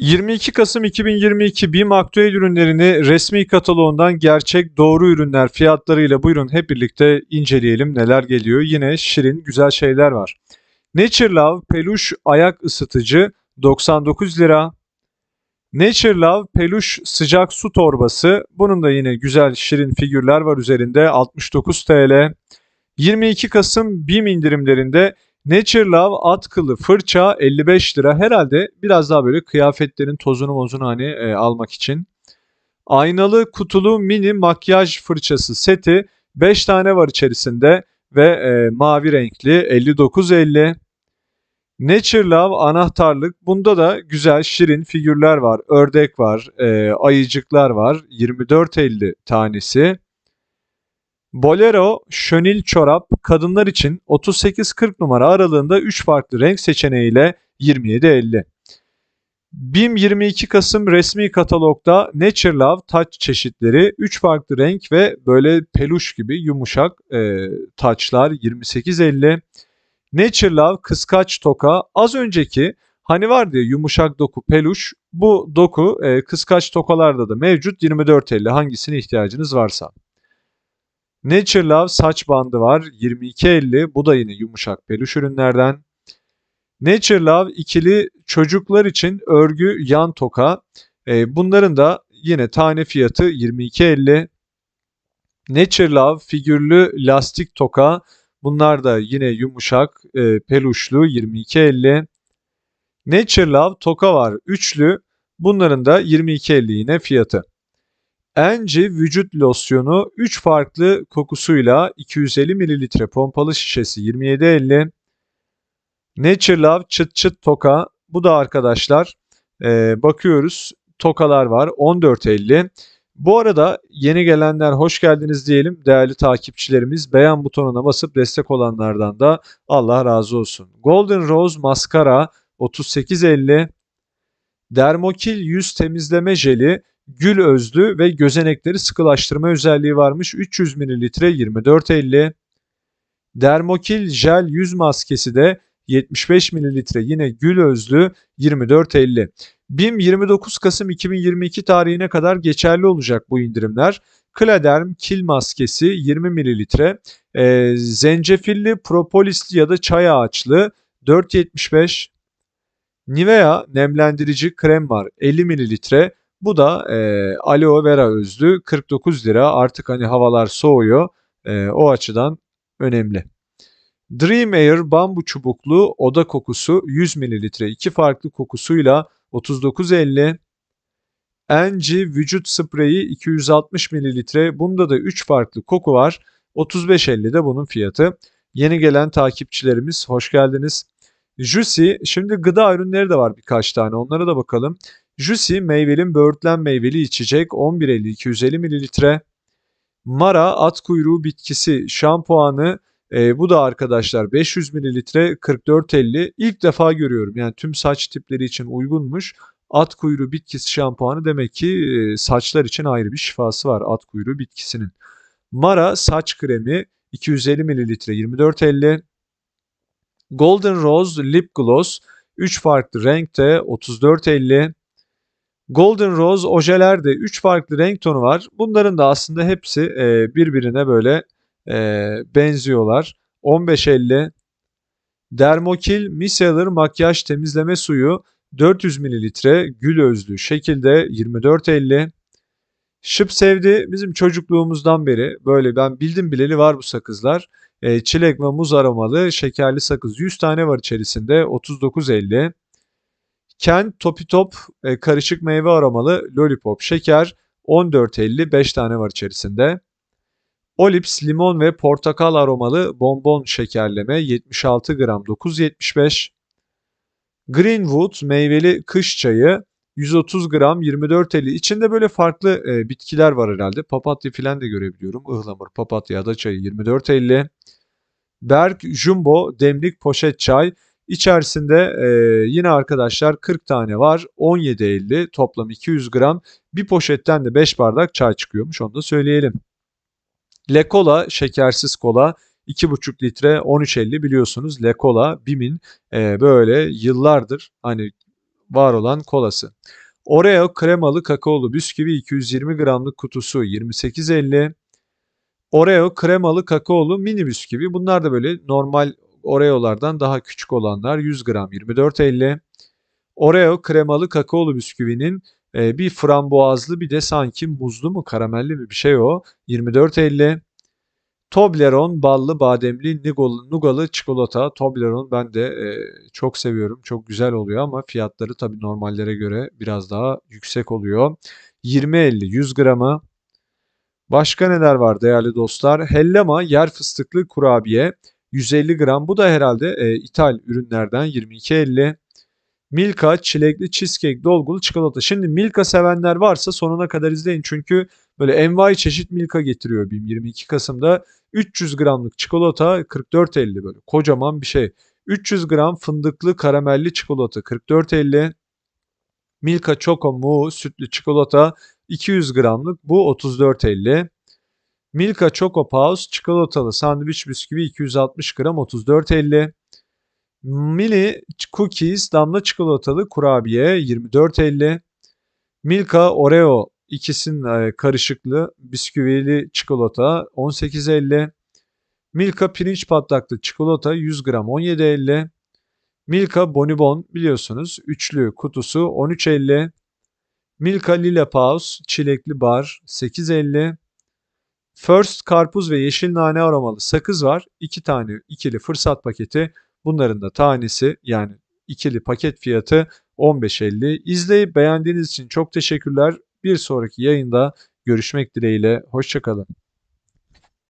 22 Kasım 2022 BİM aktüel ürünlerini resmi kataloğundan gerçek doğru ürünler fiyatlarıyla buyurun hep birlikte inceleyelim neler geliyor. Yine şirin güzel şeyler var. Nature Love peluş ayak ısıtıcı 99 lira. Nature Love peluş sıcak su torbası. Bunun da yine güzel şirin figürler var üzerinde 69 TL. 22 Kasım BİM indirimlerinde Nature Love at kılı fırça 55 lira. Herhalde biraz daha böyle kıyafetlerin tozunu mozunu hani e, almak için. Aynalı kutulu mini makyaj fırçası seti 5 tane var içerisinde ve e, mavi renkli 59.50. Nature Love anahtarlık. Bunda da güzel şirin figürler var. Ördek var, e, ayıcıklar var. 24.50 tanesi. Bolero şönil çorap kadınlar için 38-40 numara aralığında 3 farklı renk seçeneğiyle 27.50. BİM 22 Kasım resmi katalogda Nature Love taç çeşitleri 3 farklı renk ve böyle peluş gibi yumuşak e, taçlar 28.50. Nature Love kıskaç toka az önceki hani vardı ya yumuşak doku peluş bu doku e, kıskaç tokalarda da mevcut 24.50 hangisine ihtiyacınız varsa. Nature Love saç bandı var 22.50 bu da yine yumuşak peluş ürünlerden. Nature Love ikili çocuklar için örgü yan toka. E, bunların da yine tane fiyatı 22.50. Nature Love figürlü lastik toka. Bunlar da yine yumuşak e, peluşlu 22.50. Nature Love toka var üçlü. Bunların da 22.50 yine fiyatı. Enci vücut losyonu 3 farklı kokusuyla 250 ml pompalı şişesi 27.50. Nature Love çıt çıt toka. Bu da arkadaşlar e, bakıyoruz tokalar var 14.50. Bu arada yeni gelenler hoş geldiniz diyelim değerli takipçilerimiz. Beğen butonuna basıp destek olanlardan da Allah razı olsun. Golden Rose maskara 38.50. Dermokil yüz temizleme jeli gül özlü ve gözenekleri sıkılaştırma özelliği varmış. 300 ml 24.50. Dermokil jel yüz maskesi de 75 ml yine gül özlü 24.50. BİM 29 Kasım 2022 tarihine kadar geçerli olacak bu indirimler. Kladerm kil maskesi 20 ml, e, zencefilli, propolisli ya da çay ağaçlı 4.75. Nivea nemlendirici krem var 50 ml. Bu da e, aloe vera özlü 49 lira. Artık hani havalar soğuyor. E, o açıdan önemli. Dream Air bambu çubuklu oda kokusu 100 ml. iki farklı kokusuyla 39.50. Enci vücut spreyi 260 ml. Bunda da 3 farklı koku var. 35.50 de bunun fiyatı. Yeni gelen takipçilerimiz hoş geldiniz. Juicy, şimdi gıda ürünleri de var birkaç tane onlara da bakalım. Juicy meyvelin böğürtlen meyveli içecek 11.50 250 ml. Mara at kuyruğu bitkisi şampuanı e, bu da arkadaşlar 500 ml 44.50 ilk defa görüyorum. Yani tüm saç tipleri için uygunmuş. At kuyruğu bitkisi şampuanı demek ki e, saçlar için ayrı bir şifası var at kuyruğu bitkisinin. Mara saç kremi 250 ml 24.50. Golden Rose Lip Gloss 3 farklı renkte 34.50. Golden Rose ojeler de 3 farklı renk tonu var. Bunların da aslında hepsi e, birbirine böyle e, benziyorlar. 15.50 Dermokil Micellar makyaj temizleme suyu 400 ml gül özlü şekilde 24.50 Şıp sevdi bizim çocukluğumuzdan beri böyle ben bildim bileli var bu sakızlar. E, çilek ve muz aromalı şekerli sakız 100 tane var içerisinde 39.50 Ken Topi Top e, karışık meyve aromalı lollipop şeker 14.50 5 tane var içerisinde. Olips limon ve portakal aromalı bonbon şekerleme 76 gram 9.75. Greenwood meyveli kış çayı 130 gram 24.50. İçinde böyle farklı e, bitkiler var herhalde. Papatya filan da görebiliyorum. Ihlamur, papatya, ada çayı 24.50. Berk Jumbo demlik poşet çay İçerisinde e, yine arkadaşlar 40 tane var. 17.50 toplam 200 gram. Bir poşetten de 5 bardak çay çıkıyormuş onu da söyleyelim. Le Cola şekersiz kola 2,5 litre 13.50 biliyorsunuz Le Cola BİM'in e, böyle yıllardır hani var olan kolası. Oreo kremalı kakaolu bisküvi 220 gramlık kutusu 28.50. Oreo kremalı kakaolu mini bisküvi. Bunlar da böyle normal Oreo'lardan daha küçük olanlar 100 gram 24.50. Oreo kremalı kakaolu bisküvinin e, bir frambuazlı bir de sanki muzlu mu karamelli mi bir şey o 24.50. Toblerone ballı bademli Nugalı, çikolata. Toblerone ben de e, çok seviyorum. Çok güzel oluyor ama fiyatları tabii normallere göre biraz daha yüksek oluyor. 20.50 100 gramı. Başka neler var değerli dostlar? Hellama yer fıstıklı kurabiye 150 gram. Bu da herhalde e, ithal ürünlerden 22.50. Milka çilekli cheesecake dolgulu çikolata. Şimdi Milka sevenler varsa sonuna kadar izleyin çünkü böyle envai çeşit Milka getiriyor BİM 22 Kasım'da. 300 gramlık çikolata 44.50 böyle kocaman bir şey. 300 gram fındıklı karamelli çikolata 44.50. Milka Choco Mu sütlü çikolata 200 gramlık bu 34.50. Milka Choco Paws çikolatalı sandviç bisküvi 260 gram 34.50. Mini Cookies damla çikolatalı kurabiye 24.50. Milka Oreo ikisinin e, karışıklı bisküvili çikolata 18.50. Milka pirinç patlaklı çikolata 100 gram 17.50. Milka Bonibon biliyorsunuz üçlü kutusu 13.50. Milka Lila Paus çilekli bar 8.50. First karpuz ve yeşil nane aromalı sakız var. 2 tane ikili fırsat paketi. Bunların da tanesi yani ikili paket fiyatı 15.50. İzleyip beğendiğiniz için çok teşekkürler. Bir sonraki yayında görüşmek dileğiyle. Hoşçakalın.